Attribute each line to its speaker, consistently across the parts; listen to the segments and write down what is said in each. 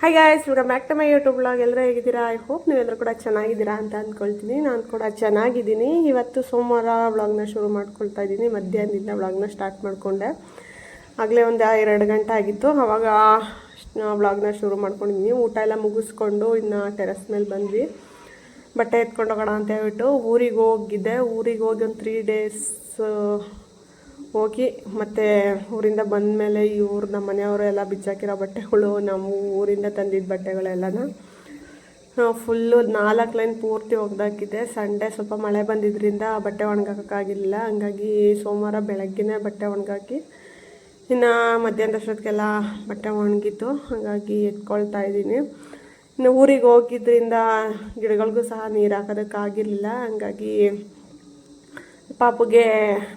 Speaker 1: Hi guys welcome back to my YouTube blog ಎಲ್ಲರೂ ಹೇಗಿದ್ದೀರಾ? I hope ನೀವೆಲ್ಲರೂ ಕೂಡ ಚೆನ್ನಾಗಿದ್ದೀರಾ ಅಂತ ಅಂದ್ಕೊಳ್ತೀನಿ ನಾನು ಕೂಡ ಚೆನ್ನಾಗಿದ್ದೀನಿ. ಇವತ್ತು ಸೋಮವಾರ ವ್ಲಾಗ್ನ ಶುರು ಮಾಡ್ಕೊಳ್ತಾ ಇದ್ದೀನಿ. ಮಧ್ಯಾಹ್ನದಿಂದ ವ್ಲಾಗ್ನ ಸ್ಟಾರ್ಟ್ ಮಾಡಿಕೊಂಡೆ. ಆಗಲೇ ಒಂದು ಎರಡು ಗಂಟೆ ಆಗಿತ್ತು. ಆವಾಗ ವ್ಲಾಗ್ನ ಶುರು ಮಾಡ್ಕೊಂಡಿದ್ದೀನಿ. ಊಟ ಎಲ್ಲ ಮುಗಿಸ್ಕೊಂಡು ಇನ್ನು ಟೆರೆಸ್ ಮೇಲೆ ಬಂದ್ವಿ. ಬಟ್ಟೆ ಎತ್ಕೊಂಡು ಹೋಗೋಣ ಅಂತ ಹೇಳ್ಬಿಟ್ಟು ಊರಿಗೆ ಹೋಗಿದ್ದೆ. ಊರಿಗೆ ಹೋಗಿ ಒಂದು ತ್ರೀ ಡೇಸ್ ಹೋಗಿ ಮತ್ತು ಊರಿಂದ ಬಂದ ಮೇಲೆ ಇವ್ರು ನಮ್ಮ ಮನೆಯವರು ಎಲ್ಲ ಬಿಚ್ಚಾಕಿರೋ ಬಟ್ಟೆಗಳು, ನಾವು ಊರಿಂದ ತಂದಿದ್ದ ಬಟ್ಟೆಗಳೆಲ್ಲನ ಫುಲ್ಲು ನಾಲ್ಕು ಲೈನ್ ಪೂರ್ತಿ ಒಗ್ದಾಕಿದ್ದೆ ಸಂಡೇ ಸ್ವಲ್ಪ ಮಳೆ ಬಂದಿದ್ದರಿಂದ ಬಟ್ಟೆ ಒಣಗಾಕೋಕ್ಕಾಗಿಲ್ಲ ಹಂಗಾಗಿ ಸೋಮವಾರ ಬೆಳಗ್ಗೆನೇ ಬಟ್ಟೆ ಒಣಗಾಕಿ, ಇನ್ನು ಮಧ್ಯಾಹ್ನದಷ್ಟೊತ್ತಿಗೆಲ್ಲ ಬಟ್ಟೆ ಒಣಗಿತ್ತು. ಹಾಗಾಗಿ ಎತ್ಕೊಳ್ತಾ ಇದ್ದೀನಿ. ಇನ್ನು ಊರಿಗೆ ಹೋಗಿದ್ದರಿಂದ ಗಿಡಗಳಿಗೂ ಸಹ ನೀರು ಹಾಕೋದಕ್ಕಾಗಿರಲಿಲ್ಲ. ಹಂಗಾಗಿ ಪಾಪುಗೆ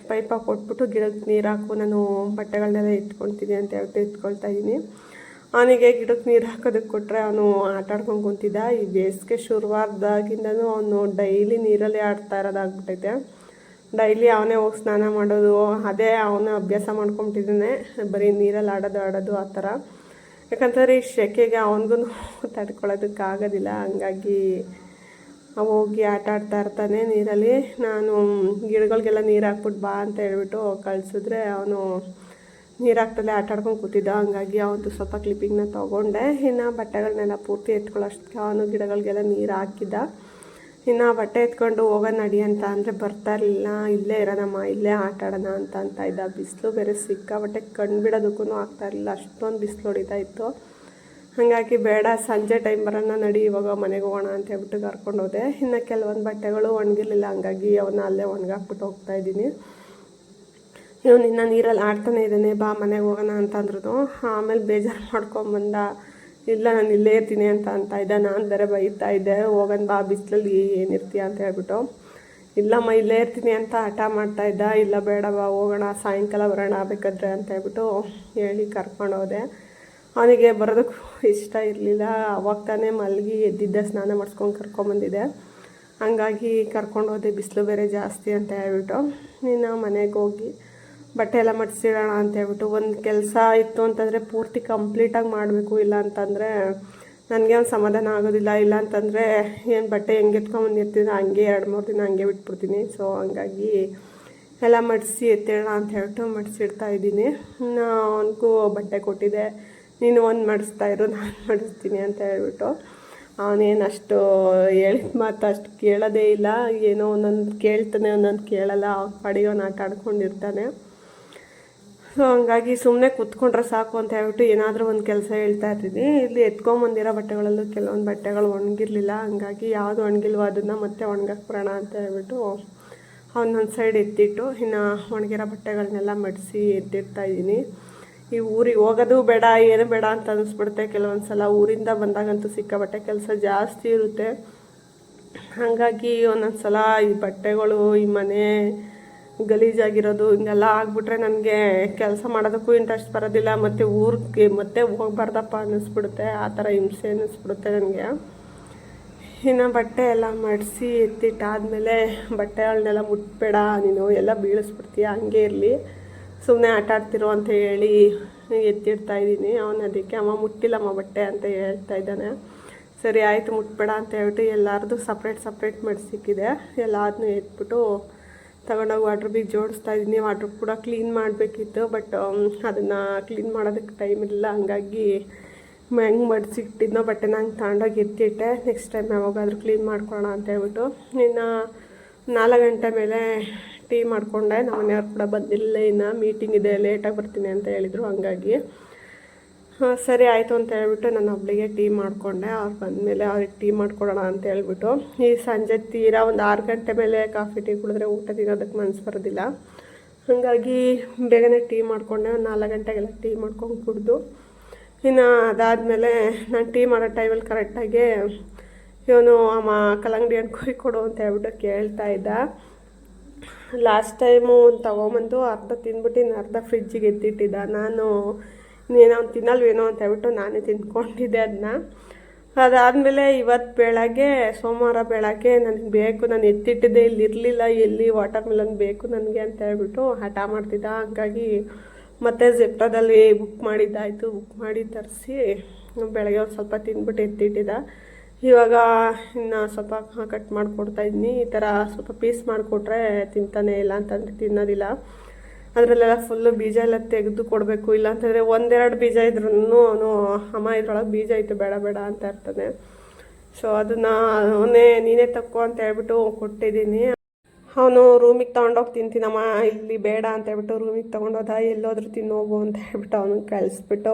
Speaker 1: ಪೈಪ ಕೊಟ್ಬಿಟ್ಟು ಗಿಡಕ್ಕೆ ನೀರು ಹಾಕು, ನಾನು ಬಟ್ಟೆಗಳನ್ನೆಲ್ಲ ಇಟ್ಕೊಳ್ತೀನಿ ಅಂತ ಹೇಳ್ಬಿಟ್ಟು ಇಟ್ಕೊಳ್ತಾ ಇದ್ದೀನಿ ಅವನಿಗೆ ಗಿಡಕ್ಕೆ ನೀರು ಹಾಕೋದಕ್ಕೆ ಕೊಟ್ಟರೆ ಅವನು ಆಟ ಆಡ್ಕೊಂಡು ಕುಂತಿದ್ದ. ಈ ಬೇಸಿಗೆ ಶುರುವಾದಾಗಿಂದನೂ ಅವನು ಡೈಲಿ ನೀರಲ್ಲಿ ಆಡ್ತಾ ಇರೋದಾಗ್ಬಿಟ್ಟೈತೆ ಡೈಲಿ ಅವನೇ ಹೋಗಿ ಸ್ನಾನ ಮಾಡೋದು, ಅದೇ ಅವನ ಅಭ್ಯಾಸ ಮಾಡ್ಕೊಂಬಿಟ್ಟಿದ್ದಾನೆ. ಬರೀ ನೀರಲ್ಲಿ ಆಡೋದು ಆಡೋದು ಆ ಥರ. ಯಾಕಂತಂದರೆ ಈ ಶೆಕೆಗೆ ಅವನಿಗೂ ತಡ್ಕೊಳ್ಳೋದಕ್ಕಾಗೋದಿಲ್ಲ ಹಂಗಾಗಿ ಹೋಗಿ ಆಟ ಆಡ್ತಾ ಇರ್ತಾನೆ ನೀರಲ್ಲಿ. ನಾನು ಗಿಡಗಳಿಗೆಲ್ಲ ನೀರು ಹಾಕ್ಬಿಟ್ಟು ಬಾ ಅಂತ ಹೇಳ್ಬಿಟ್ಟು ಕಳಿಸಿದ್ರೆ ಅವನು ನೀರು ಹಾಕ್ತಲೇ ಆಟ ಆಡ್ಕೊಂಡು ಕೂತಿದ್ದ. ಹಂಗಾಗಿ ಅವನು ಸ್ವಲ್ಪ ಕ್ಲಿಪ್ಪಿಂಗ್ನ ತೊಗೊಂಡೆ. ಇನ್ನು ಬಟ್ಟೆಗಳನ್ನೆಲ್ಲ ಪೂರ್ತಿ ಎತ್ಕೊಳ್ಳೋಷ್ಟಕ್ಕೆ ಅವನು ಗಿಡಗಳಿಗೆಲ್ಲ ನೀರು ಹಾಕಿದ್ದ. ಇನ್ನು ಬಟ್ಟೆ ಎತ್ಕೊಂಡು ಹೋಗೋಣ ನಡಿ ಅಂತ ಅಂದರೆ ಬರ್ತಾ ಇರಲಿಲ್ಲ. ಇಲ್ಲೇ ಇರೋಣಮ್ಮ ಇಲ್ಲೇ ಆಟ ಆಡೋಣ ಅಂತ ಅಂತ ಇದ್ದ. ಬಿಸಿಲು ಬೇರೆ ಸಿಕ್ಕಾಬಟ್ಟೆ ಕಣ್ಣು ಬಿಡೋದಕ್ಕೂ ಆಗ್ತಾ ಇರಲಿಲ್ಲ. ಅಷ್ಟೊಂದು ಬಿಸಿಲು ಹೊಡಿತಾ ಇತ್ತು. ಹಾಗಾಗಿ ಬೇಡ, ಸಂಜೆ ಟೈಮ್ ಬರೋಣ ನಡಿ, ಇವಾಗ ಮನೆಗೆ ಹೋಗೋಣ ಅಂತ ಹೇಳ್ಬಿಟ್ಟು ಕರ್ಕೊಂಡು ಹೋದೆ. ಇನ್ನು ಕೆಲವೊಂದು ಬಟ್ಟೆಗಳು ಒಣಗಿರ್ಲಿಲ್ಲ, ಹಂಗಾಗಿ ಅವನ್ನ ಅಲ್ಲೇ ಒಣಗಾಕ್ಬಿಟ್ಟು ಹೋಗ್ತಾ ಇದ್ದೀನಿ. ಇವನು ಇನ್ನು ನೀರಲ್ಲಿ ಆಡ್ತಾನೆ ಇದ್ದಾನೆ, ಬಾ ಮನೆಗೆ ಹೋಗೋಣ ಅಂತಂದ್ರು ಆಮೇಲೆ ಬೇಜಾರು ಮಾಡ್ಕೊಂಬಂದ ಇಲ್ಲ, ನಾನು ಇಲ್ಲೇ ಇರ್ತೀನಿ ಅಂತ ಅಂತ ಇದ್ದೆ. ನಾನು ಬೇರೆ ಬೈತಾ ಇದ್ದೆ ಹೋಗೋಣ ಬಾ, ಬಿಸಿಲಲ್ಲಿ ಏನಿರ್ತೀಯ ಅಂತ ಹೇಳ್ಬಿಟ್ಟು. ಇಲ್ಲಮ್ಮ, ಇಲ್ಲೇ ಇರ್ತೀನಿ ಅಂತ ಹಠ ಮಾಡ್ತಾ ಇದ್ದ. ಇಲ್ಲ ಬೇಡ ಬಾ ಹೋಗೋಣ, ಸಾಯಂಕಾಲ ಬರೋಣ, ಬೇಕಾದ್ರೆ ಅಂತ ಹೇಳ್ಬಿಟ್ಟು ಹೇಳಿ ಕರ್ಕೊಂಡು ಹೋದೆ. ಅವನಿಗೆ ಬರೋದಕ್ಕೂ ಇಷ್ಟ ಇರಲಿಲ್ಲ. ಅವಾಗ ತಾನೇ ಮಲಗಿ ಎದ್ದಿದ್ದ ಸ್ನಾನ ಮಾಡಿಸ್ಕೊಂಡು ಕರ್ಕೊಂಬಂದಿದ್ದೆ ಹಂಗಾಗಿ ಕರ್ಕೊಂಡು ಹೋದೆ, ಬಿಸಿಲು ಬೇರೆ ಜಾಸ್ತಿ ಅಂತ ಹೇಳ್ಬಿಟ್ಟು. ಇನ್ನು ಮನೆಗೆ ಹೋಗಿ ಬಟ್ಟೆ ಎಲ್ಲ ಮಡಿಸಿಡೋಣ ಅಂತ ಹೇಳ್ಬಿಟ್ಟು ಒಂದು ಕೆಲಸ ಇತ್ತು ಅಂತಂದರೆ ಪೂರ್ತಿ ಕಂಪ್ಲೀಟಾಗಿ ಮಾಡಬೇಕು, ಇಲ್ಲ ಅಂತಂದರೆ ನನಗೆ ಒಂದು ಸಮಾಧಾನ ಆಗೋದಿಲ್ಲ, ಇಲ್ಲ ಅಂತಂದರೆ ಏನು ಬಟ್ಟೆ ಹೆಂಗೆ ಎತ್ಕೊಂಬಂದಿರ್ತೀನಿ ಹಂಗೆ ಎರಡು ಮೂರು ದಿನ ಹಂಗೆ ಬಿಟ್ಬಿಡ್ತೀನಿ. ಸೊ ಹಂಗಾಗಿ ಎಲ್ಲ ಮಡಿಸಿ ಎತ್ತಿಡೋಣ ಅಂತ ಹೇಳ್ಬಿಟ್ಟು ಮಡಿಸಿಡ್ತಾ ಇದ್ದೀನಿ. ಅವನಿಗೂ ಬಟ್ಟೆ ಕೊಟ್ಟಿದ್ದೆ. ನೀನು ಒಂದು ಮಾಡಿಸ್ತಾ ಇರು, ನಾನು ಮಾಡಿಸ್ತೀನಿ ಅಂತ ಹೇಳ್ಬಿಟ್ಟು ಅವನೇನು ಅಷ್ಟು ಹೇಳಿದ ಮಾತು ಅಷ್ಟು ಕೇಳೋದೇ ಇಲ್ಲ, ಏನೋ ಒಂದೊಂದು ಕೇಳ್ತಾನೆ, ಒಂದೊಂದು ಕೇಳಲ್ಲ, ಅವ್ನ ಪಾಡಿಗೆ ಅವ್ನು ಆಟ ಆಡ್ಕೊಂಡಿರ್ತಾನೆ ಸೊ ಹಂಗಾಗಿ ಸುಮ್ಮನೆ ಕೂತ್ಕೊಂಡ್ರೆ ಸಾಕು ಅಂತ ಹೇಳ್ಬಿಟ್ಟು ಏನಾದರೂ ಒಂದು ಕೆಲಸ ಹೇಳ್ತಾ ಇರ್ತೀನಿ ಇಲ್ಲಿ ಎತ್ಕೊಂಬಂದಿರೋ ಬಟ್ಟೆಗಳಲ್ಲೂ ಕೆಲವೊಂದು ಬಟ್ಟೆಗಳು ಒಣಗಿರಲಿಲ್ಲ, ಹಂಗಾಗಿ ಯಾವುದು ಒಣಗಿಲ್ವೋ ಅದನ್ನು ಮತ್ತೆ ಒಣಗಕ್ಕೆ ಅಂತ ಹೇಳ್ಬಿಟ್ಟು ಅವನ್ನೊಂದು ಸೈಡ್ ಎತ್ತಿಟ್ಟು ಇನ್ನು ಒಣಗಿರೋ ಬಟ್ಟೆಗಳನ್ನೆಲ್ಲ ಮಡಿಸಿ ಎತ್ತಿಡ್ತಾ ಇದ್ದೀನಿ. ಈ ಊರಿಗೆ ಹೋಗೋದು ಬೇಡ, ಏನು ಬೇಡ ಅಂತ ಅನ್ನಿಸ್ಬಿಡುತ್ತೆ ಕೆಲವೊಂದು ಸಲ ಊರಿಂದ ಬಂದಾಗಂತೂ ಸಿಕ್ಕಾಬಟ್ಟೆ ಕೆಲಸ ಜಾಸ್ತಿ ಇರುತ್ತೆ. ಹಾಗಾಗಿ ಒಂದೊಂದು ಸಲ ಈ ಬಟ್ಟೆಗಳು, ಈ ಮನೆ ಗಲೀಜಾಗಿರೋದು ಹಿಂಗೆಲ್ಲ ಆಗಿಬಿಟ್ರೆ ನನಗೆ ಕೆಲಸ ಮಾಡೋದಕ್ಕೂ ಇಂಟ್ರೆಸ್ಟ್ ಬರೋದಿಲ್ಲ. ಮತ್ತು ಊರಿಗೆ, ಮತ್ತೆ ಹೋಗ್ಬಾರ್ದಪ್ಪ ಅನ್ನಿಸ್ಬಿಡುತ್ತೆ. ಆ ಥರ ಹಿಂಸೆ ಅನ್ನಿಸ್ಬಿಡುತ್ತೆ ನನಗೆ. ಇನ್ನು ಬಟ್ಟೆ ಎಲ್ಲ ಮಡಿಸಿ ಎತ್ತಿಟ್ಟಾದಮೇಲೆ ಬಟ್ಟೆಗಳನ್ನೆಲ್ಲ ಮುಟ್ಬೇಡ. ನೀನು ಎಲ್ಲ ಬೀಳಿಸ್ಬಿಡ್ತೀಯ? ಹಂಗೆ ಇರಲಿ. ಸುಮ್ಮನೆ ಆಟ ಆಡ್ತಿರೋ ಅಂತ ಹೇಳಿ ಎತ್ತಿಡ್ತಾ ಇದ್ದೀನಿ. ಅವನು ಅದಕ್ಕೆ ಅಮ್ಮ ಮುಟ್ಟಿಲ್ಲಮ್ಮ ಬಟ್ಟೆ ಅಂತ ಹೇಳ್ತಾ ಇದ್ದಾನೆ. ಸರಿ, ಆಯಿತು, ಮುಟ್ಬೇಡ ಅಂತ ಹೇಳ್ಬಿಟ್ಟು ಎಲ್ಲರದು ಸಪ್ರೇಟ್ ಸಪ್ರೇಟ್ ಮಡಿಸಿಕ್ಕಿದೆ ಎಲ್ಲಾದನ್ನೂ ಎತ್ಬಿಟ್ಟು ತಗೊಂಡೋಗಿ ವಾಟ್ರ್ ಬಿಗ್ ಜೋಡಿಸ್ತಾ ಇದ್ದೀನಿ. ವಾಟ್ರ್ ಕೂಡ ಕ್ಲೀನ್ ಮಾಡಬೇಕಿತ್ತು ಬಟ್ ಅದನ್ನು ಕ್ಲೀನ್ ಮಾಡೋದಕ್ಕೆ ಟೈಮ್ ಇಲ್ಲ ಹಂಗಾಗಿ ಹೆಂಗೆ ಮಡಿಸಿಟ್ಟಿದ್ನೋ ಬಟ್ಟೆ ನಂಗೆ ತಗೊಂಡೋಗಿ ಎತ್ತಿಟ್ಟೆ. ನೆಕ್ಸ್ಟ್ ಟೈಮ್ ಯಾವಾಗಾದ್ರೂ ಕ್ಲೀನ್ ಮಾಡ್ಕೊಳ್ಳೋಣ ಅಂತ ಹೇಳ್ಬಿಟ್ಟು. ಇನ್ನು ನಾಲ್ಕು ಗಂಟೆ ಮೇಲೆ ಟೀ ಮಾಡಿಕೊಂಡೆ. ನಮ್ಮ ಮನೆಯವ್ರು ಕೂಡ ಬಂದಿಲ್ಲ. ಇನ್ನು ಮೀಟಿಂಗ್ ಇದೆ. ಲೇಟಾಗಿ ಬರ್ತೀನಿ ಅಂತ ಹೇಳಿದರು. ಹಂಗಾಗಿ ಸರಿ ಆಯಿತು ಅಂತ ಹೇಳ್ಬಿಟ್ಟು ನಾನು ಒಬ್ಬಳಿಗೆ ಟೀ ಮಾಡಿಕೊಂಡೆ. ಅವ್ರು ಬಂದಮೇಲೆ ಅವ್ರಿಗೆ ಟೀ ಮಾಡಿಕೊಡೋಣ ಅಂತ ಹೇಳ್ಬಿಟ್ಟು, ಈ ಸಂಜೆ ತೀರಾ ಒಂದು ಆರು ಗಂಟೆ ಮೇಲೆ ಕಾಫಿ ಟೀ ಕುಡಿದ್ರೆ ಊಟ ತಿನ್ನೋದಕ್ಕೆ ಮನಸ್ಸು ಬರೋದಿಲ್ಲ. ಹಾಗಾಗಿ ಬೇಗನೆ ಟೀ ಮಾಡಿಕೊಂಡೆ. ಒಂದು ನಾಲ್ಕು ಗಂಟೆಗೆಲ್ಲ ಟೀ ಮಾಡ್ಕೊಂಡು ಕುಡಿದು, ಇನ್ನು ಅದಾದಮೇಲೆ ನಾನು ಟೀ ಮಾಡೋ ಟೈಮಲ್ಲಿ ಕರೆಕ್ಟಾಗಿ ಇವನು ಅಮ್ಮ ಕಲ್ಲಂಗಡಿ ಹಣ್ಣು ಕೊಯ್ ಕೊಡು ಅಂತ ಹೇಳ್ಬಿಟ್ಟು ಕೇಳ್ತಾ ಇದ್ದ. ಲಾಸ್ಟ್ ಟೈಮು ಒಂದು ತೊಗೊಂಬಂದು ಅರ್ಧ ತಿಂದ್ಬಿಟ್ಟು ಇನ್ನು ಅರ್ಧ ಫ್ರಿಜ್ಜಿಗೆ ಎತ್ತಿಟ್ಟಿದ್ದ. ನಾನು ಇನ್ನೇನೋ ಅವ್ನು ತಿನ್ನಲ್ವೇನೋ ಅಂತ ಹೇಳ್ಬಿಟ್ಟು ನಾನೇ ತಿಂದ್ಕೊಂಡಿದ್ದೆ ಅದನ್ನ ಅದಾದಮೇಲೆ ಇವತ್ತು ಬೆಳಗ್ಗೆ, ಸೋಮವಾರ ಬೆಳಗ್ಗೆ ನನಗೆ ಬೇಕು, ನಾನು ಎತ್ತಿಟ್ಟಿದ್ದೆ, ಇಲ್ಲಿ ಇರಲಿಲ್ಲ, ಎಲ್ಲಿ ವಾಟರ್ ಮೆಲನ್ ಬೇಕು ನನಗೆ ಅಂತ ಹೇಳ್ಬಿಟ್ಟು ಹಠ ಮಾಡ್ತಿದ್ದ. ಹಂಗಾಗಿ ಮತ್ತೆ ಜೆಪ್ಟೋದಲ್ಲಿ ಬುಕ್ ಮಾಡಿದ್ದಾಯಿತು ಬುಕ್ ಮಾಡಿ ತರಿಸಿ ಬೆಳಗ್ಗೆ ಒಂದು ಸ್ವಲ್ಪ ತಿಂದ್ಬಿಟ್ಟು ಎತ್ತಿಟ್ಟಿದ್ದ. ಇವಾಗ ಇನ್ನು ಸ್ವಲ್ಪ ಕಟ್ ಮಾಡಿಕೊಡ್ತಾ ಇದ್ದೀನಿ ಈ ಥರ ಸ್ವಲ್ಪ ಪೀಸ್ ಮಾಡಿಕೊಟ್ರೆ ತಿಂತಾನೆ ಇಲ್ಲ ಅಂತಂದರೆ ತಿನ್ನೋದಿಲ್ಲ. ಅದರಲ್ಲೆಲ್ಲ ಫುಲ್ಲು ಬೀಜ ಎಲ್ಲ ತೆಗೆದು ಕೊಡಬೇಕು. ಇಲ್ಲ ಅಂತಂದರೆ ಒಂದೆರಡು ಬೀಜ ಇದ್ರೂ ಅವನು, ಅಮ್ಮ ಇದ್ರೊಳಗೆ ಬೀಜ ಇತ್ತು ಬೇಡ ಬೇಡ ಅಂತ ಇರ್ತಾನೆ. ಸೊ ಅದನ್ನು ಅವನೇ, ನೀನೇ ತಕ್ಕೋ ಅಂತ ಹೇಳ್ಬಿಟ್ಟು ಕೊಟ್ಟಿದ್ದೀನಿ. ಅವನು ರೂಮಿಗೆ ತೊಗೊಂಡೋಗಿ ತಿಂತೀನಮ್ಮ, ಇಲ್ಲಿ ಬೇಡ ಅಂತ ಹೇಳ್ಬಿಟ್ಟು ರೂಮಿಗೆ ತೊಗೊಂಡೋದ, ಎಲ್ಲೋದ್ರೂ ತಿನ್ನೋಗು ಅಂತ ಹೇಳ್ಬಿಟ್ಟು ಅವನಿಗೆ ಕಳಿಸ್ಬಿಟ್ಟು,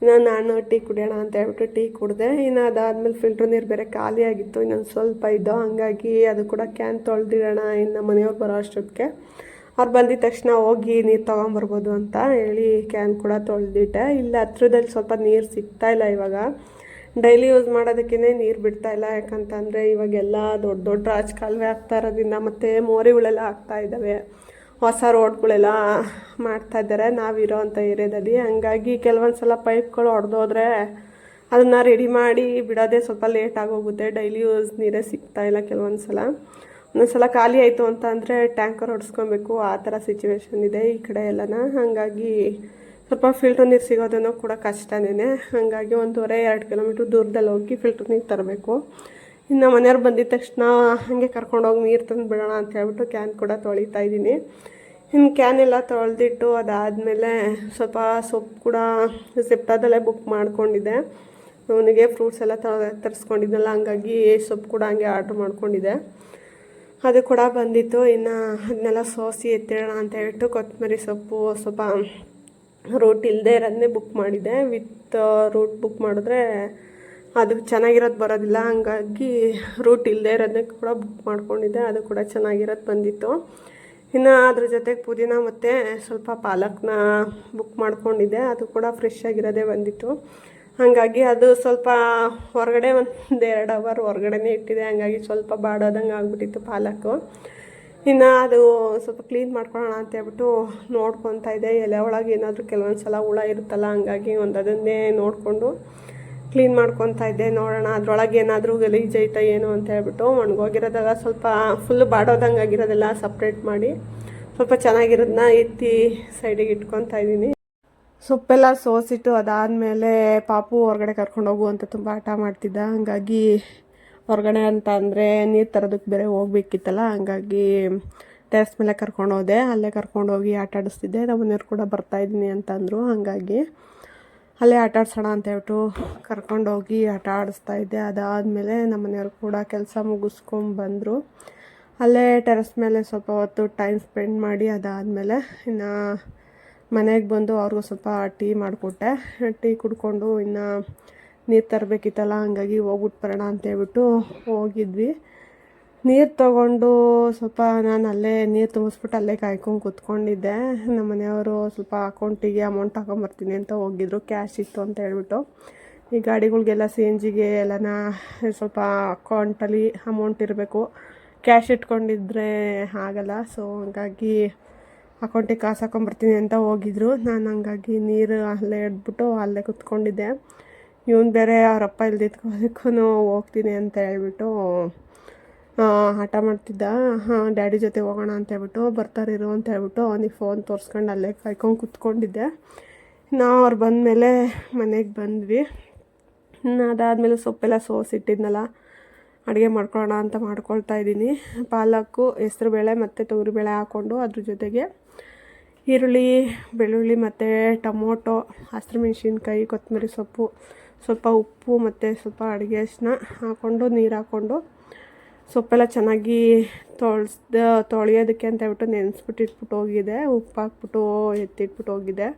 Speaker 1: ಇನ್ನು ನಾನು ಟೀ ಕುಡಿಯೋಣ ಅಂತ ಹೇಳ್ಬಿಟ್ಟು ಟೀ ಕುಡಿದೆ. ಇನ್ನು ಅದಾದಮೇಲೆ ಫಿಲ್ಟ್ರ್ ನೀರು ಬೇರೆ ಖಾಲಿ ಆಗಿತ್ತು, ಇನ್ನೊಂದು ಸ್ವಲ್ಪ ಇದ್ದೋ ಹಂಗಾಗಿ ಅದು ಕೂಡ ಕ್ಯಾನ್ ತೊಳೆದಿಡೋಣ ಇನ್ನು ಮನೆಯವ್ರು ಬರೋ ಅಷ್ಟೊತ್ತಿಗೆ ಅವ್ರು ಬಂದಿದ ತಕ್ಷಣ ಹೋಗಿ ನೀರು ತೊಗೊಂಬರ್ಬೋದು ಅಂತ ಹೇಳಿ ಕ್ಯಾನ್ ಕೂಡ ತೊಳೆದಿಟ್ಟೆ. ಇಲ್ಲಿ ಹತ್ರದಲ್ಲಿ ಸ್ವಲ್ಪ ನೀರು ಸಿಗ್ತಾ ಇಲ್ಲ ಇವಾಗ. ಡೈಲಿ ಯೂಸ್ ಮಾಡೋದಕ್ಕೇ ನೀರು ಬಿಡ್ತಾ ಇಲ್ಲ. ಯಾಕಂತಂದರೆ ಇವಾಗೆಲ್ಲ ದೊಡ್ಡ ದೊಡ್ಡ ರಾಜಕಾಲುವೆ ಆಗ್ತಾ ಇರೋದ್ರಿಂದ ಮತ್ತು ಮೋರಿಗಳೆಲ್ಲ ಆಗ್ತಾ ಇದ್ದಾವೆ ಹೊಸ ರೋಡ್ಗಳೆಲ್ಲ ಮಾಡ್ತಾ ಇದ್ದಾರೆ ನಾವಿರೋ ಅಂಥ ಏರಿಯಾದಲ್ಲಿ. ಹಂಗಾಗಿ ಕೆಲವೊಂದು ಸಲ ಪೈಪ್ಗಳು ಹೊಡೆದೋದ್ರೆ ಅದನ್ನು ರೆಡಿ ಮಾಡಿ ಬಿಡೋದೇ ಸ್ವಲ್ಪ ಲೇಟ್ ಆಗೋಗುತ್ತೆ. ಡೈಲಿ ಯೂಸ್ ನೀರೇ ಸಿಗ್ತಾ ಇಲ್ಲ ಕೆಲವೊಂದು ಸಲ ಒಂದೊಂದು ಸಲ ಖಾಲಿ ಆಯಿತು ಅಂತ ಅಂದರೆ ಟ್ಯಾಂಕರ್ ಹೊಡ್ಸ್ಕೊಬೇಕು ಆ ಥರ ಸಿಚುವೇಶನ್ ಇದೆ ಈ ಕಡೆ ಎಲ್ಲನ. ಹಾಗಾಗಿ ಸ್ವಲ್ಪ ಫಿಲ್ಟರ್ ನೀರು ಸಿಗೋದೇನೋ ಕೂಡ ಕಷ್ಟನೇ ಹಾಗಾಗಿ ಒಂದೂವರೆ, ಎರಡು ಕಿಲೋಮೀಟ್ರ್ ದೂರದಲ್ಲಿ ಹೋಗಿ ಫಿಲ್ಟರ್ ನೀರು ತರಬೇಕು. ಇನ್ನು ಮನೆಯವ್ರು ಬಂದಿದ ತಕ್ಷಣ ಹಾಗೆ ಕರ್ಕೊಂಡೋಗಿ ನೀರು ತಂದು ಬಿಡೋಣ ಅಂತ ಹೇಳ್ಬಿಟ್ಟು ಕ್ಯಾನ್ ಕೂಡ ತೊಳಿತಾ ಇದ್ದೀನಿ. ಇನ್ನು ಕ್ಯಾನ್ ಎಲ್ಲ ತೊಳೆದಿಟ್ಟು ಅದಾದಮೇಲೆ ಸ್ವಲ್ಪ ಸೊಪ್ಪು ಕೂಡ ಸಿಪ್ಟಾದಲ್ಲೇ ಬುಕ್ ಮಾಡಿಕೊಂಡಿದ್ದೆ. ಅವನಿಗೆ ಫ್ರೂಟ್ಸ್ ಎಲ್ಲ ತರಿಸ್ಕೊಂಡಿದ್ದಲ್ಲ ಹಂಗಾಗಿ ಸೊಪ್ಪು ಕೂಡ ಹಂಗೆ ಆರ್ಡ್ರ್ ಮಾಡ್ಕೊಂಡಿದ್ದೆ. ಅದು ಕೂಡ ಬಂದಿತ್ತು. ಇನ್ನು ಅದನ್ನೆಲ್ಲ ಸೋಸಿ ಎತ್ತಿಡೋಣ ಅಂತ ಹೇಳ್ಬಿಟ್ಟು ಕೊತ್ತಂಬರಿ ಸೊಪ್ಪು ಸ್ವಲ್ಪ ರೂಟ್ ಇಲ್ಲದೆ ಇರೋದನ್ನೇ ಬುಕ್ ಮಾಡಿದ್ದೆ ವಿತ್ ರೂಟ್ ಬುಕ್ ಮಾಡಿದ್ರೆ ಅದು ಚೆನ್ನಾಗಿರೋದು ಬರೋದಿಲ್ಲ. ಹಂಗಾಗಿ ರೂಟ್ ಇಲ್ಲದೆ ಇರೋದನ್ನೇ ಕೂಡ ಬುಕ್ ಮಾಡ್ಕೊಂಡಿದ್ದೆ. ಅದು ಕೂಡ ಚೆನ್ನಾಗಿರೋದು ಬಂದಿತ್ತು. ಇನ್ನು ಅದ್ರ ಜೊತೆಗೆ ಪುದೀನ ಮತ್ತು ಸ್ವಲ್ಪ ಪಾಲಕ್ನ ಬುಕ್ ಮಾಡ್ಕೊಂಡಿದ್ದೆ. ಅದು ಕೂಡ ಫ್ರೆಶ್ ಆಗಿರೋದೇ ಬಂದಿತ್ತು. ಹಾಗಾಗಿ ಅದು ಸ್ವಲ್ಪ ಹೊರಗಡೆ ಒಂದು ಎರಡು ಅವರ್ ಹೊರಗಡೆನೇ ಇಟ್ಟಿದೆ. ಹಾಗಾಗಿ ಸ್ವಲ್ಪ ಬಾಡೋದಂಗೆ ಆಗ್ಬಿಟ್ಟಿತ್ತು ಪಾಲಕ್ಕು ಇನ್ನು ಅದು ಸ್ವಲ್ಪ ಕ್ಲೀನ್ ಮಾಡ್ಕೊಳ್ಳೋಣ ಅಂತ ಹೇಳ್ಬಿಟ್ಟು ನೋಡ್ಕೊತಾ ಇದೆ ಎಲೆ ಒಳಗೆ ಏನಾದರೂ ಕೆಲವೊಂದು ಸಲ ಹುಳ ಇರುತ್ತಲ್ಲ, ಹಂಗಾಗಿ ಒಂದು ಅದನ್ನೇ ನೋಡಿಕೊಂಡು ಕ್ಲೀನ್ ಮಾಡ್ಕೊತಾ ಇದ್ದೆ. ನೋಡೋಣ ಅದರೊಳಗೆ ಏನಾದರೂ ಗಲೀಜು ಐತಾ ಏನು ಅಂತ ಹೇಳ್ಬಿಟ್ಟು ಒಣಗೋಗಿರೋದೆಲ್ಲ ಸ್ವಲ್ಪ ಫುಲ್ ಬಾಡೋದಂಗೆ ಆಗಿರೋದೆಲ್ಲ ಸಪ್ರೇಟ್ ಮಾಡಿ ಸ್ವಲ್ಪ ಚೆನ್ನಾಗಿರೋದನ್ನ ಎತ್ತಿ ಸೈಡಿಗೆ ಇಟ್ಕೊತಾ ಇದ್ದೀನಿ. ಸೊಪ್ಪೆಲ್ಲ ಸೋಸಿಟ್ಟು ಅದಾದಮೇಲೆ ಪಾಪು ಹೊರಗಡೆ ಕರ್ಕೊಂಡು ಹೋಗು ಅಂತ ತುಂಬ ಆಟ ಮಾಡ್ತಿದ್ದ. ಹಂಗಾಗಿ ಹೊರಗಡೆ ಅಂತ ಅಂದರೆ ನೀರು ತರೋದಕ್ಕೆ ಬೇರೆ ಹೋಗ್ಬೇಕಿತ್ತಲ್ಲ, ಹಂಗಾಗಿ ಟೆರೆಸ್ ಮೇಲೆ ಕರ್ಕೊಂಡು ಹೋದೆ. ಅಲ್ಲೇ ಕರ್ಕೊಂಡು ಹೋಗಿ ಆಟ ಆಡಿಸ್ತಿದ್ದೆ. ನಮ್ಮ ಮನೆಯವ್ರು ಕೂಡ ಬರ್ತಾಯಿದ್ದೀನಿ ಅಂತಂದರು. ಹಾಗಾಗಿ ಅಲ್ಲೇ ಆಟ ಆಡ್ಸೋಣ ಅಂತ ಹೇಳ್ಬಿಟ್ಟು ಕರ್ಕೊಂಡೋಗಿ ಆಟ ಆಡಿಸ್ತಾ ಇದ್ದೆ. ಅದಾದಮೇಲೆ ನಮ್ಮ ಮನೆಯವ್ರು ಕೂಡ ಕೆಲಸ ಮುಗಿಸ್ಕೊಂಬಂದರು ಅಲ್ಲೇ ಟೆರೆಸ್ ಮೇಲೆ ಸ್ವಲ್ಪ ಹೊತ್ತು ಟೈಮ್ ಸ್ಪೆಂಡ್ ಮಾಡಿ ಅದಾದಮೇಲೆ ಇನ್ನು ಮನೆಗೆ ಬಂದು ಅವ್ರಿಗೂ ಸ್ವಲ್ಪ ಟೀ ಮಾಡಿಕೊಟ್ಟೆ. ಟೀ ಕುಡ್ಕೊಂಡು ಇನ್ನು ನೀರು ತರಬೇಕಿತ್ತಲ್ಲ, ಹಂಗಾಗಿ ಹೋಗ್ಬಿಟ್ಟು ಬರೋಣ ಅಂತೇಳ್ಬಿಟ್ಟು ಹೋಗಿದ್ವಿ. ನೀರು ತಗೊಂಡು ಸ್ವಲ್ಪ ನಾನು ಅಲ್ಲೇ ನೀರು ತುಂಬಿಸ್ಬಿಟ್ಟು ಅಲ್ಲೇ ಕಾಯ್ಕೊಂಡು ಕೂತ್ಕೊಂಡಿದ್ದೆ. ನಮ್ಮ ಮನೆಯವರು ಸ್ವಲ್ಪ ಅಕೌಂಟಿಗೆ ಅಮೌಂಟ್ ಹಾಕೊಂಬರ್ತೀನಿ ಅಂತ ಹೋಗಿದ್ರು ಕ್ಯಾಶ್ ಇತ್ತು ಅಂತ ಹೇಳ್ಬಿಟ್ಟು. ಈ ಗಾಡಿಗಳಿಗೆಲ್ಲ ಸಿ ಎನ್ ಜಿಗೆ ಎಲ್ಲನ ಸ್ವಲ್ಪ ಅಕೌಂಟಲ್ಲಿ ಅಮೌಂಟ್ ಇರಬೇಕು. ಕ್ಯಾಶ್ ಇಟ್ಕೊಂಡಿದ್ರೆ ಆಗಲ್ಲ ಸೊ ಹಂಗಾಗಿ ಅಕೌಂಟಿಗೆ ಕಾಸು ಹಾಕೊಂಬರ್ತೀನಿ ಅಂತ ಹೋಗಿದ್ರು. ನಾನು ಹಂಗಾಗಿ ನೀರು ಅಲ್ಲೇ ಇಡ್ಬಿಟ್ಟು ಅಲ್ಲೇ ಕುತ್ಕೊಂಡಿದ್ದೆ. ಇವನು ಬೇರೆ ಅವರಪ್ಪ ಇಲ್ದಿದ್ಕೋದಕ್ಕೂ ಹೋಗ್ತೀನಿ ಅಂತ ಹೇಳ್ಬಿಟ್ಟು ಹಠ ಮಾಡ್ತಿದ್ದ. ಹಾಂ, ಡ್ಯಾಡಿ ಜೊತೆ ಹೋಗೋಣ ಅಂತ ಹೇಳ್ಬಿಟ್ಟು ಬರ್ತಾರಿರು ಅಂತ ಹೇಳ್ಬಿಟ್ಟು ಅವನಿಗೆ ಫೋನ್ ತೋರಿಸ್ಕೊಂಡು ಅಲ್ಲೇ ಕಾಯ್ಕೊಂಡು ಕುತ್ಕೊಂಡಿದ್ದೆ. ನಾವು ಅವ್ರು ಬಂದಮೇಲೆ ಮನೆಗೆ ಬಂದ್ವಿ. ಅದಾದಮೇಲೆ ಸೊಪ್ಪೆಲ್ಲ ಸೋಸಿಟ್ಟಿದ್ನಲ್ಲ ಅಡುಗೆ ಮಾಡ್ಕೊಳ್ಳೋಣ ಅಂತ ಮಾಡ್ಕೊಳ್ತಾ ಇದ್ದೀನಿ. ಪಾಲಕ್ಕು, ಹೆಸ್ರುಬೇಳೆ ಮತ್ತು ತೊಗರಿಬೇಳೆ ಹಾಕ್ಕೊಂಡು ಅದ್ರ ಜೊತೆಗೆ ಈರುಳ್ಳಿ, ಬೆಳ್ಳುಳ್ಳಿ ಮತ್ತು ಟೊಮೊಟೊ ಹಸಿರುಮೆಣ್ಸಿನ್ಕಾಯಿ ಕೊತ್ತಂಬರಿ ಸೊಪ್ಪು ಸ್ವಲ್ಪ ಉಪ್ಪು ಮತ್ತು ಸ್ವಲ್ಪ ಅಡುಗೆ ಅರಿಶಿನ ಹಾಕ್ಕೊಂಡು ನೀರು ಹಾಕ್ಕೊಂಡು ಸೊಪ್ಪೆಲ್ಲ ಚೆನ್ನಾಗಿ ತೊಳ್ಸ್ದ ತೊಳೆಯೋದಕ್ಕೆ ಅಂತ ಹೇಳ್ಬಿಟ್ಟು ನೆನೆಸ್ಬಿಟ್ಟು ಇಟ್ಬಿಟ್ಟು ಹೋಗಿದೆ. ಉಪ್ಪು ಹಾಕ್ಬಿಟ್ಟು ಎತ್ತಿಟ್ಬಿಟ್ಟು ಹೋಗಿದೆ.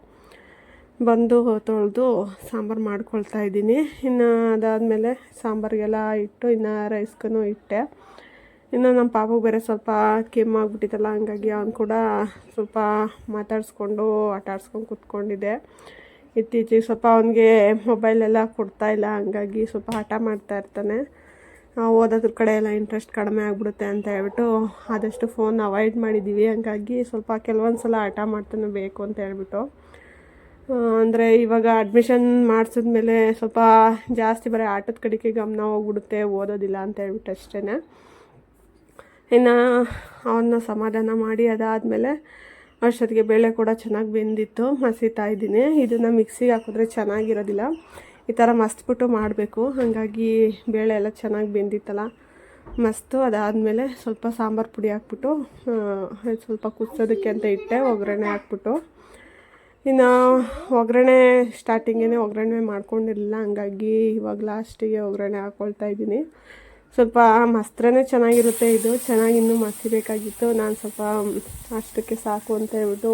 Speaker 1: ಬಂದು ತೊಳೆದು ಸಾಂಬಾರು ಮಾಡ್ಕೊಳ್ತಾ ಇದ್ದೀನಿ. ಇನ್ನು ಅದಾದಮೇಲೆ ಸಾಂಬಾರಿಗೆಲ್ಲ ಇಟ್ಟು ಇನ್ನು ರೈಸ್ಗೂ ಇಟ್ಟೆ. ಇನ್ನು ನಮ್ಮ ಪಾಪಗೆ ಬೇರೆ ಸ್ವಲ್ಪ ಕೆಮ್ಮಾಗ್ಬಿಟ್ಟಿತ್ತಲ್ಲ ಹಂಗಾಗಿ ಅವ್ನು ಕೂಡ ಸ್ವಲ್ಪ ಮಾತಾಡಿಸ್ಕೊಂಡು ಆಟ ಆಡ್ಸ್ಕೊಂಡು ಕೂತ್ಕೊಂಡಿದ್ದೆ. ಇತ್ತೀಚೆಗೆ ಸ್ವಲ್ಪ ಅವನಿಗೆ ಮೊಬೈಲೆಲ್ಲ ಕೊಡ್ತಾಯಿಲ್ಲ ಹಂಗಾಗಿ ಸ್ವಲ್ಪ ಹಠ ಮಾಡ್ತಾ ಇರ್ತಾನೆ. ಓದೋದ್ರ ಕಡೆ ಎಲ್ಲ ಇಂಟ್ರೆಸ್ಟ್ ಕಡಿಮೆ ಆಗಿಬಿಡುತ್ತೆ ಅಂತ ಹೇಳ್ಬಿಟ್ಟು ಆದಷ್ಟು ಫೋನ್ ಅವಾಯ್ಡ್ ಮಾಡಿದ್ದೀವಿ ಹಂಗಾಗಿ ಸ್ವಲ್ಪ ಕೆಲವೊಂದು ಸಲ ಹಠ ಮಾಡ್ತಾನೆ ಬೇಕು ಅಂತ ಹೇಳ್ಬಿಟ್ಟು. ಅಂದರೆ ಇವಾಗ ಅಡ್ಮಿಷನ್ ಮಾಡಿಸಿದ್ಮೇಲೆ ಸ್ವಲ್ಪ ಜಾಸ್ತಿ ಬರೀ ಆಟದ ಕಡೆಗೆ ಗಮನ ಹೋಗ್ಬಿಡುತ್ತೆ, ಓದೋದಿಲ್ಲ ಅಂತ ಹೇಳ್ಬಿಟ್ಟು ಅಷ್ಟೇ ಇನ್ನು ಅವನ್ನ ಸಮಾಧಾನ ಮಾಡಿ ಅದಾದಮೇಲೆ ಅಷ್ಟೊತ್ತಿಗೆ ಬೇಳೆ ಕೂಡ ಚೆನ್ನಾಗಿ ಬೆಂದಿತ್ತು ಮಸೀತಾ ಇದ್ದೀನಿ ಇದನ್ನು ಮಿಕ್ಸಿಗೆ ಹಾಕಿದ್ರೆ ಚೆನ್ನಾಗಿರೋದಿಲ್ಲ. ಈ ಥರ ಮಸ್ತ್ಬಿಟ್ಟು ಮಾಡಬೇಕು. ಹಾಗಾಗಿ ಬೇಳೆ ಎಲ್ಲ ಚೆನ್ನಾಗಿ ಬೆಂದಿತ್ತಲ್ಲ. ಮಸ್ತು ಅದಾದಮೇಲೆ ಸ್ವಲ್ಪ ಸಾಂಬಾರು ಪುಡಿ ಹಾಕ್ಬಿಟ್ಟು ಸ್ವಲ್ಪ ಕುದಿಸೋದಕ್ಕೆ ಅಂತ ಇಟ್ಟೆ, ಒಗ್ಗರಣೆ ಹಾಕ್ಬಿಟ್ಟು. ಇನ್ನು ಒಗ್ಗರಣೆ ಸ್ಟಾರ್ಟಿಂಗೇ ಒಗ್ಗರಣೆ ಮಾಡ್ಕೊಂಡಿರಲಿಲ್ಲ, ಹಂಗಾಗಿ ಇವಾಗ ಲಾಸ್ಟಿಗೆ ಒಗ್ಗರಣೆ ಹಾಕ್ಕೊಳ್ತಾ ಇದ್ದೀನಿ. ಸ್ವಲ್ಪ ಮಸ್ತ್ರನೇ ಚೆನ್ನಾಗಿರುತ್ತೆ ಇದು. ಚೆನ್ನಾಗಿ ಇನ್ನೂ ಮಸಿಬೇಕಾಗಿತ್ತು ನಾನು ಸ್ವಲ್ಪ ಅಷ್ಟಕ್ಕೆ ಸಾಕು ಅಂತ ಹೇಳ್ಬಿಟ್ಟು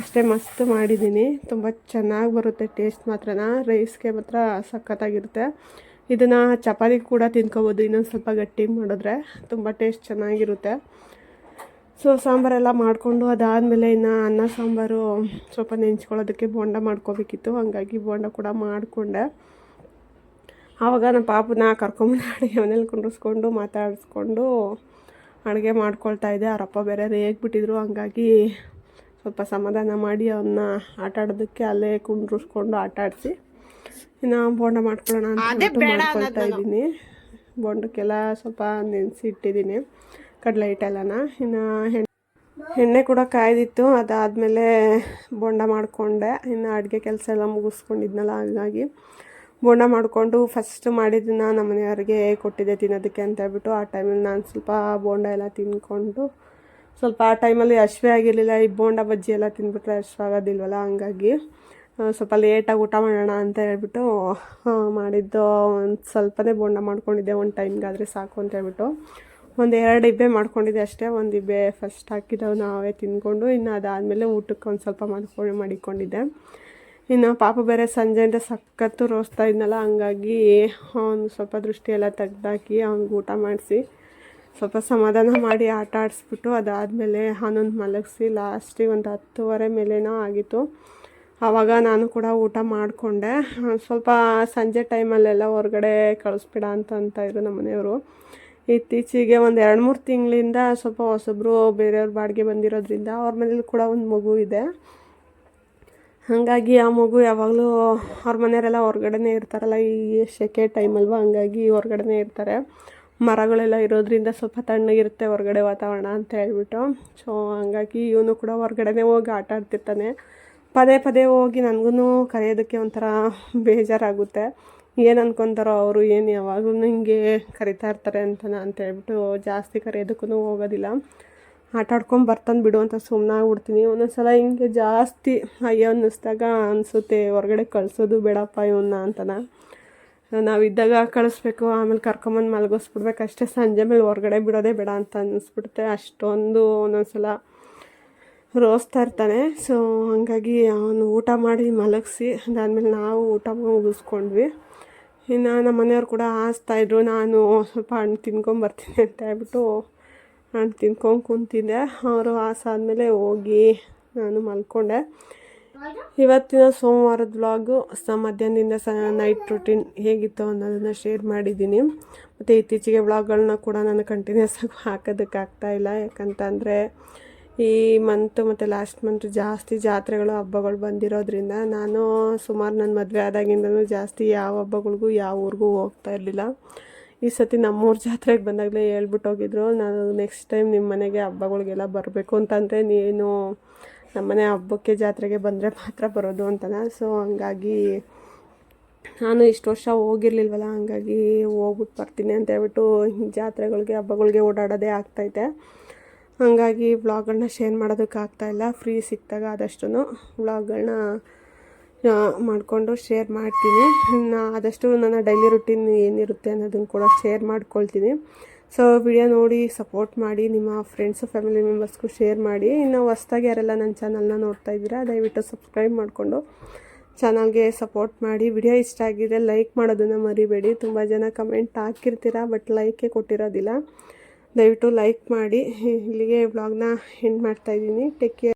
Speaker 1: ಅಷ್ಟೇ ಮಸ್ತ್ ಮಾಡಿದ್ದೀನಿ. ತುಂಬ ಚೆನ್ನಾಗಿ ಬರುತ್ತೆ ಟೇಸ್ಟ್ ಮಾತ್ರನ. ರೈಸ್ಗೆ ಮಾತ್ರ ಸಖತ್ತಾಗಿರುತ್ತೆ. ಇದನ್ನು ಚಪಾತಿ ಕೂಡ ತಿನ್ಕೋಬೋದು. ಇನ್ನೊಂದು ಸ್ವಲ್ಪ ಗಟ್ಟಿ ಮಾಡಿದ್ರೆ ತುಂಬ ಟೇಸ್ಟ್ ಚೆನ್ನಾಗಿರುತ್ತೆ. ಸೊ ಸಾಂಬಾರೆಲ್ಲ ಮಾಡಿಕೊಂಡು ಅದಾದಮೇಲೆ ಇನ್ನು ಅನ್ನ, ಸಾಂಬಾರು ಸ್ವಲ್ಪ ನೆಂಚ್ಕೊಳ್ಳೋದಕ್ಕೆ ಬೋಂಡ ಮಾಡ್ಕೋಬೇಕಿತ್ತು. ಹಾಗಾಗಿ ಬೋಂಡ ಕೂಡ ಮಾಡಿಕೊಂಡೆ. ಆವಾಗ ನಮ್ಮ ಪಾಪನ ಕರ್ಕೊಂಬಂದು ಅಡುಗೆ ಮನೇಲಿ ಕುಂಡ್ರಿಸ್ಕೊಂಡು ಮಾತಾಡಿಸ್ಕೊಂಡು ಅಡುಗೆ ಮಾಡ್ಕೊಳ್ತಾ ಇದ್ದೆ. ಅವರಪ್ಪ ಬೇರೆ ರೇಗ್ಬಿಟ್ಟಿದ್ರು ಹಂಗಾಗಿ ಸ್ವಲ್ಪ ಸಮಾಧಾನ ಮಾಡಿ ಅವನ್ನ ಆಟ ಆಡೋದಕ್ಕೆ ಅಲ್ಲೇ ಕುಂಡ್ರಿಸ್ಕೊಂಡು ಆಟ ಆಡಿಸಿ ಇನ್ನು ಬೋಂಡ ಮಾಡ್ಕೊಳ್ಳೋಣ ಅಂತ ಮಾಡ್ಕೊಳ್ತಾ ಇದ್ದೀನಿ. ಬೋಂಡಕ್ಕೆಲ್ಲ ಸ್ವಲ್ಪ ನೆನೆಸಿ ಇಟ್ಟಿದ್ದೀನಿ ಕಡಲೆ ಹಿಟ್ಟೆಲ್ಲನ ಇನ್ನು ಎಣ್ಣೆ ಕೂಡ ಕಾಯ್ದಿತ್ತು. ಅದಾದಮೇಲೆ ಬೋಂಡ ಮಾಡಿಕೊಂಡೆ. ಇನ್ನು ಅಡುಗೆ ಕೆಲಸ ಎಲ್ಲ ಮುಗಿಸ್ಕೊಂಡಿದ್ನಲ್ಲ ಹಾಗಾಗಿ ಬೋಂಡ ಮಾಡಿಕೊಂಡು ಫಸ್ಟ್ ಮಾಡಿದ್ದನ್ನ ನಮ್ಮ ಮನೆಯವ್ರಿಗೆ ಕೊಟ್ಟಿದ್ದೆ ತಿನ್ನೋದಕ್ಕೆ ಅಂತ ಹೇಳ್ಬಿಟ್ಟು ಆ ಟೈಮಲ್ಲಿ ನಾನು ಸ್ವಲ್ಪ ಬೋಂಡ ಎಲ್ಲ ತಿಂದ್ಕೊಂಡು ಸ್ವಲ್ಪ ಆ ಟೈಮಲ್ಲಿ ಹಶ್ವೆ ಆಗಿರಲಿಲ್ಲ, ಈ ಬೋಂಡ ಬಜ್ಜಿ ಎಲ್ಲ ತಿಂದ್ಬಿಟ್ರೆ ಹಶ್ವಾಗೋದಿಲ್ವಲ್ಲ ಹಂಗಾಗಿ ಸ್ವಲ್ಪ ಲೇಟಾಗಿ ಊಟ ಮಾಡೋಣ ಅಂತ ಹೇಳ್ಬಿಟ್ಟು ಮಾಡಿದ್ದು ಒಂದು ಸ್ವಲ್ಪನೇ ಬೋಂಡ ಮಾಡ್ಕೊಂಡಿದ್ದೆ, ಒಂದು ಟೈಮ್ಗಾದರೆ ಸಾಕು ಅಂತ ಹೇಳ್ಬಿಟ್ಟು. ಒಂದು ಎರಡು ಇಬ್ಬೆ ಮಾಡ್ಕೊಂಡಿದ್ದೆ ಅಷ್ಟೇ, ಒಂದು ಇಬ್ಬೆ ಫಸ್ಟ್ ಹಾಕಿದ್ದವು ನಾವೇ ತಿಂದ್ಕೊಂಡು ಇನ್ನು ಅದಾದಮೇಲೆ ಊಟಕ್ಕೆ ಒಂದು ಸ್ವಲ್ಪ ಮಾಡ್ಕೊಂಡು ಮಾಡಿಕೊಂಡಿದ್ದೆ. ಇನ್ನು ಪಾಪ ಬೇರೆ ಸಂಜೆಯಿಂದ ಸಖತ್ತು ರೋಸ್ತಾ ಇದ್ನಲ್ಲ, ಹಂಗಾಗಿ ಅವನು ಸ್ವಲ್ಪ ದೃಷ್ಟಿಯೆಲ್ಲ ತೆಗ್ದಾಕಿ ಅವ್ನಿಗೆ ಊಟ ಮಾಡಿಸಿ, ಸ್ವಲ್ಪ ಸಮಾಧಾನ ಮಾಡಿ ಆಟ ಆಡಿಸ್ಬಿಟ್ಟು ಅದಾದಮೇಲೆ ಅವನೊಂದು ಮಲಗಿಸಿ ಲಾಸ್ಟಿಗೆ ಒಂದು ಹತ್ತುವರೆ ಮೇಲೇನೋ ಆಗಿತ್ತು. ಆವಾಗ ನಾನು ಕೂಡ ಊಟ ಮಾಡಿಕೊಂಡೆ. ಸ್ವಲ್ಪ ಸಂಜೆ ಟೈಮಲ್ಲೆಲ್ಲ ಹೊರಗಡೆ ಕಳಿಸ್ಬಿಡ ಅಂತ ಅಂತ ಇದ್ರು ನಮ್ಮ ಮನೆಯವರು. ಇತ್ತೀಚೆಗೆ ಒಂದು ಎರಡು ಮೂರು ತಿಂಗಳಿಂದ ಸ್ವಲ್ಪ ಹೊಸಬ್ರು ಬೇರೆಯವ್ರ ಬಾಡಿಗೆ ಬಂದಿರೋದ್ರಿಂದ ಅವ್ರ ಮನೇಲಿ ಕೂಡ ಒಂದು ಮಗು ಇದೆ. ಹಾಗಾಗಿ ಆ ಮಗು ಯಾವಾಗಲೂ ಅವ್ರ ಮನೆಯವರೆಲ್ಲ ಹೊರ್ಗಡೆನೇ ಇರ್ತಾರಲ್ಲ, ಈ ಸೆಕೆ ಟೈಮಲ್ವ ಹಂಗಾಗಿ ಹೊರಗಡೆನೇ ಇರ್ತಾರೆ. ಮರಗಳೆಲ್ಲ ಇರೋದ್ರಿಂದ ಸ್ವಲ್ಪ ತಣ್ಣಗಿರುತ್ತೆ ಹೊರಗಡೆ ವಾತಾವರಣ ಅಂತ ಹೇಳ್ಬಿಟ್ಟು. ಸೊ ಹಂಗಾಗಿ ಇವನು ಕೂಡ ಹೊರಗಡೆನೇ ಹೋಗಿ ಆಟ ಆಡ್ತಿರ್ತಾನೆ. ಪದೇ ಪದೇ ಹೋಗಿ ನನಗೂ ಕರೆಯೋದಕ್ಕೆ ಒಂಥರ ಬೇಜಾರಾಗುತ್ತೆ. ಏನು ಅನ್ಕೊತಾರೋ ಅವರು ಏನು ಯಾವಾಗಲೂ ಹಿಂಗೆ ಕರಿತಾ ಇರ್ತಾರೆ ಅಂತ ಅಂತ ಹೇಳ್ಬಿಟ್ಟು ಜಾಸ್ತಿ ಕರೆಯೋದಕ್ಕೂ ಹೋಗೋದಿಲ್ಲ. ಆಟ ಆಡ್ಕೊಂಡು ಬರ್ತಾನೆ ಬಿಡು ಅಂತ ಸುಮ್ಮನೆ ಆಗ್ಬಿಡ್ತೀನಿ. ಒಂದೊಂದ್ಸಲ ಹಿಂಗೆ ಜಾಸ್ತಿ ಅಯ್ಯೋ ಅನ್ನಿಸ್ದಾಗ ಅನಿಸುತ್ತೆ, ಹೊರಗಡೆ ಕಳಿಸೋದು ಬೇಡಪ್ಪ ಇವನ್ನ ಅಂತನ. ನಾವಿದ್ದಾಗ ಕಳಿಸ್ಬೇಕು, ಆಮೇಲೆ ಕರ್ಕೊಂಬಂದು ಮಲಗಿಸ್ಬಿಡ್ಬೇಕು. ಅಷ್ಟೇ ಸಂಜೆ ಮೇಲೆ ಹೊರಗಡೆ ಬಿಡೋದೇ ಬೇಡ ಅಂತ ಅನ್ನಿಸ್ಬಿಡುತ್ತೆ ಅಷ್ಟೊಂದು ಒಂದೊಂದ್ಸಲ ರೋಸ್ತಾ ಇರ್ತಾನೆ. ಸೊ ಹಂಗಾಗಿ ಅವನು ಊಟ ಮಾಡಿ ಮಲಗಿಸಿ, ಅದಾದಮೇಲೆ ನಾವು ಊಟ ಮುಗಿಸ್ಕೊಂಡ್ವಿ. ಇನ್ನು ನಮ್ಮ ಮನೆಯವ್ರು ಕೂಡ ಹಾಸ್ತಾಯಿದ್ರು ನಾನು ಸ್ವಲ್ಪ ಹಣ್ಣು ತಿನ್ಕೊಂಬರ್ತೀನಿ ಅಂತ ಹೇಳ್ಬಿಟ್ಟು ಹಣ್ಣು ತಿನ್ಕೊಂಡು ಕುಂತಿದ್ದೆ. ಅವರು ಆಸಾದಮೇಲೆ ಹೋಗಿ ನಾನು ಮಲ್ಕೊಂಡೆ. ಇವತ್ತಿನ ಸೋಮವಾರದ ವ್ಲಾಗು ಸ ಮಧ್ಯಾಹ್ನದಿಂದ ಸ ನೈಟ್ ರೂಟೀನ್ ಹೇಗಿತ್ತು ಅನ್ನೋದನ್ನು ಶೇರ್ ಮಾಡಿದ್ದೀನಿ. ಮತ್ತು ಇತ್ತೀಚೆಗೆ ವ್ಲಾಗ್ಗಳನ್ನ ಕೂಡ ನಾನು ಕಂಟಿನ್ಯೂಸ್ ಆಗಿ ಹಾಕೋದಕ್ಕಾಗ್ತಾ ಇಲ್ಲ. ಯಾಕಂತಂದರೆ ಈ ಮಂತು ಮತ್ತು ಲಾಸ್ಟ್ ಮಂತ್ ಜಾಸ್ತಿ ಜಾತ್ರೆಗಳು, ಹಬ್ಬಗಳು ಬಂದಿರೋದ್ರಿಂದ ನಾನು ಸುಮಾರು ನನ್ನ ಮದುವೆ ಆದಾಗಿಂದನೂ ಜಾಸ್ತಿ ಯಾವ ಹಬ್ಬಗಳಿಗೂ ಯಾವ ಊರಿಗೂ ಹೋಗ್ತಾ ಇರಲಿಲ್ಲ. ಈ ಸತಿ ನಮ್ಮೂರು ಜಾತ್ರೆಗೆ ಬಂದಾಗಲೇ ಹೇಳ್ಬಿಟ್ಟು ಹೋಗಿದ್ರು. ನಾನು ನೆಕ್ಸ್ಟ್ ಟೈಮ್ ನಿಮ್ಮ ಮನೆಗೆ ಹಬ್ಬಗಳಿಗೆಲ್ಲ ಬರಬೇಕು ಅಂತಂದರೆ ನೀನು ನಮ್ಮನೆ ಹಬ್ಬಕ್ಕೆ ಜಾತ್ರೆಗೆ ಬಂದರೆ ಮಾತ್ರ ಬರೋದು ಅಂತನ? ಸೊ ಹಂಗಾಗಿ ನಾನು ಇಷ್ಟು ವರ್ಷ ಹೋಗಿರ್ಲಿಲ್ವಲ್ಲ, ಹಂಗಾಗಿ ಹೋಗ್ಬಿಟ್ಟು ಬರ್ತೀನಿ ಅಂತ ಹೇಳ್ಬಿಟ್ಟು ಜಾತ್ರೆಗಳಿಗೆ, ಹಬ್ಬಗಳಿಗೆ ಓಡಾಡೋದೇ ಆಗ್ತೈತೆ. ಹಾಗಾಗಿ ವ್ಲಾಗ್ಗಳನ್ನ ಶೇರ್ ಮಾಡೋದಕ್ಕಾಗ್ತಾ ಇಲ್ಲ. ಫ್ರೀ ಸಿಕ್ಕಿದಾಗ ಆದಷ್ಟು ವ್ಲಾಗ್ಗಳನ್ನ ಮಾಡಿಕೊಂಡು ಶೇರ್ ಮಾಡ್ತೀನಿ. ಇನ್ನು ಆದಷ್ಟು ನನ್ನ ಡೈಲಿ ರುಟೀನ್ ಏನಿರುತ್ತೆ ಅನ್ನೋದನ್ನು ಕೂಡ ಶೇರ್ ಮಾಡ್ಕೊಳ್ತೀನಿ. ಸೊ ವಿಡಿಯೋ ನೋಡಿ ಸಪೋರ್ಟ್ ಮಾಡಿ, ನಿಮ್ಮ ಫ್ರೆಂಡ್ಸು ಫ್ಯಾಮಿಲಿ ಮೆಂಬರ್ಸ್ಗೂ ಶೇರ್ ಮಾಡಿ. ಇನ್ನು ಹೊಸ್ದಾಗಿ ಯಾರೆಲ್ಲ ನನ್ನ ಚಾನಲ್ನ ನೋಡ್ತಾ ಇದ್ದೀರಾ, ದಯವಿಟ್ಟು ಸಬ್ಸ್ಕ್ರೈಬ್ ಮಾಡಿಕೊಂಡು ಚಾನಲ್ಗೆ ಸಪೋರ್ಟ್ ಮಾಡಿ. ವಿಡಿಯೋ ಇಷ್ಟ ಆಗಿದ್ರೆ ಲೈಕ್ ಮಾಡೋದನ್ನು ಮರಿಬೇಡಿ. ತುಂಬ ಜನ ಕಮೆಂಟ್ ಹಾಕಿರ್ತೀರ ಬಟ್ ಲೈಕೇ ಕೊಟ್ಟಿರೋದಿಲ್ಲ. ದಯವಿಟ್ಟು ಲೈಕ್ ಮಾಡಿ. ಇಲ್ಲಿಗೆ ಬ್ಲಾಗ್ನ ಎಂಡ್ ಮಾಡ್ತಾಯಿದ್ದೀನಿ ಟೇಕ್ ಕೇರ್